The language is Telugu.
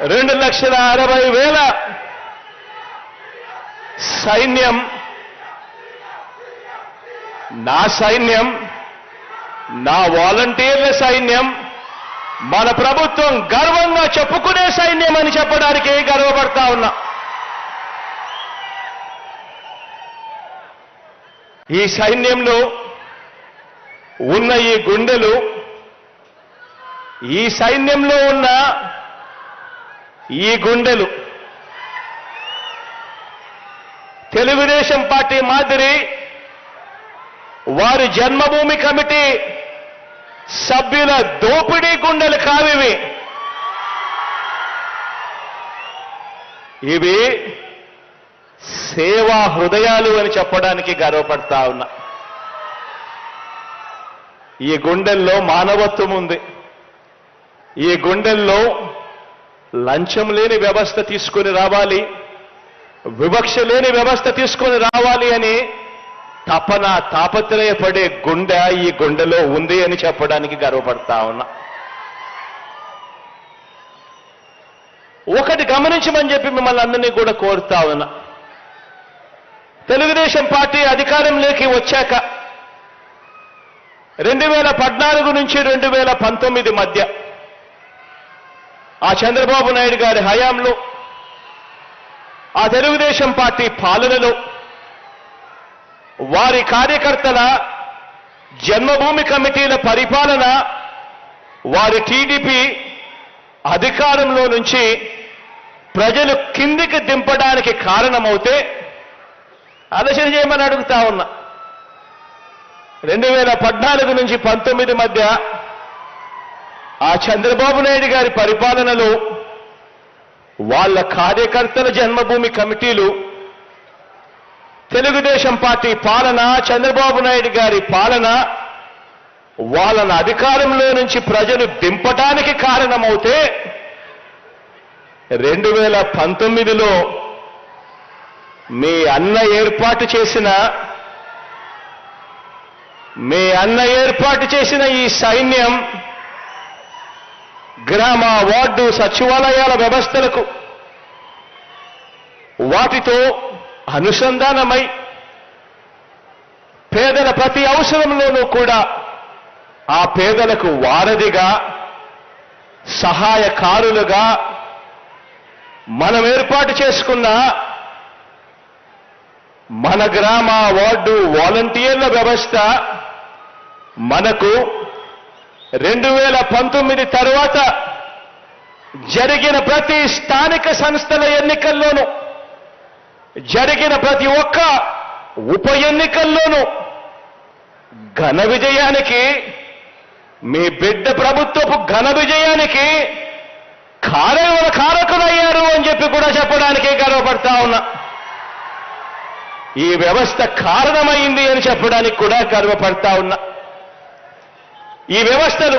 రెండు లక్షల అరవై వేల సైన్యం నా సైన్యం నా వాలంటీర్ల సైన్యం మన ప్రభుత్వం గర్వంగా చెప్పుకునే సైన్యం అని చెప్పడానికి గర్వపడతా ఉన్నా. ఈ సైన్యంలో ఉన్న ఈ గుండెలు ఈ సైన్యంలో ఉన్న ఈ గుండెలు. తెలుగుదేశం పార్టీ మాదిరి వారి జన్మభూమి కమిటీ సభ్యుల దోపిడీ గుండెలు కావివి. ఇవి సేవా హృదయాలు అని చెప్పడానికి గర్వపడతా ఉన్నా. ఈ గుండెల్లో మానవత్వం ఉంది. ఈ గుండెల్లో లంచం లేని వ్యవస్థ తీసుకొని రావాలి వివక్ష లేని వ్యవస్థ తీసుకొని రావాలి అని తపన తాపత్రయపడే గుండె ఈ గుండెలో ఉంది అని చెప్పడానికి గర్వపడతా ఉన్నా. ఒకటి గమనించమని చెప్పి మిమ్మల్ని అందరినీ కూడా కోరుతా ఉన్నా. తెలుగుదేశం పార్టీ అధికారంలోకి వచ్చాక రెండు వేల పద్నాలుగు నుంచి రెండు వేల పంతొమ్మిది మధ్య ఆ చంద్రబాబు నాయుడు గారి హయాంలో ఆ తెలుగుదేశం పార్టీ పాలనలో వారి కార్యకర్తల జన్మభూమి కమిటీల పరిపాలన వారి టీడీపీ అధికారంలో నుంచి ప్రజలు కిందికి దింపడానికి కారణమవుతే ఆలోచన చేయమని అడుగుతా ఉన్నా. రెండు వేల పద్నాలుగు నుంచి పంతొమ్మిది మధ్య ఆ చంద్రబాబు నాయుడు గారి పరిపాలనలో వాళ్ళ కార్యకర్తల జన్మభూమి కమిటీలు తెలుగుదేశం పార్టీ పాలన చంద్రబాబు నాయుడు గారి పాలన వాళ్ళను అధికారంలో నుంచి ప్రజలు దింపటానికి కారణమవుతే రెండు వేల పంతొమ్మిదిలో మీ అన్న ఏర్పాటు చేసిన మీ అన్న ఏర్పాటు చేసిన ఈ సైన్యం గ్రామ వార్డు సచివాలయాల వ్యవస్థలకు వాటితో అనుసంధానమై పేదల ప్రతి అవసరంలోనూ కూడా ఆ పేదలకు వారధిగా సహాయకారులుగా మనం ఏర్పాటు చేసుకున్న మన గ్రామ వార్డు వాలంటీర్ల వ్యవస్థ మనకు రెండు వేల పంతొమ్మిది తరువాత జరిగిన ప్రతి స్థానిక సంస్థల ఎన్నికల్లోనూ జరిగిన ప్రతి ఒక్క ఉప ఎన్నికల్లోనూ ఘన విజయానికి మీ బిడ్డ ప్రభుత్వపు ఘన విజయానికి కారణ కారకులయ్యారు అని చెప్పి కూడా చెప్పడానికి గర్వపడతా ఉన్నా. ఈ వ్యవస్థ కారణమైంది అని చెప్పడానికి కూడా గర్వపడతా ఉన్నా. ఈ వ్యవస్థలు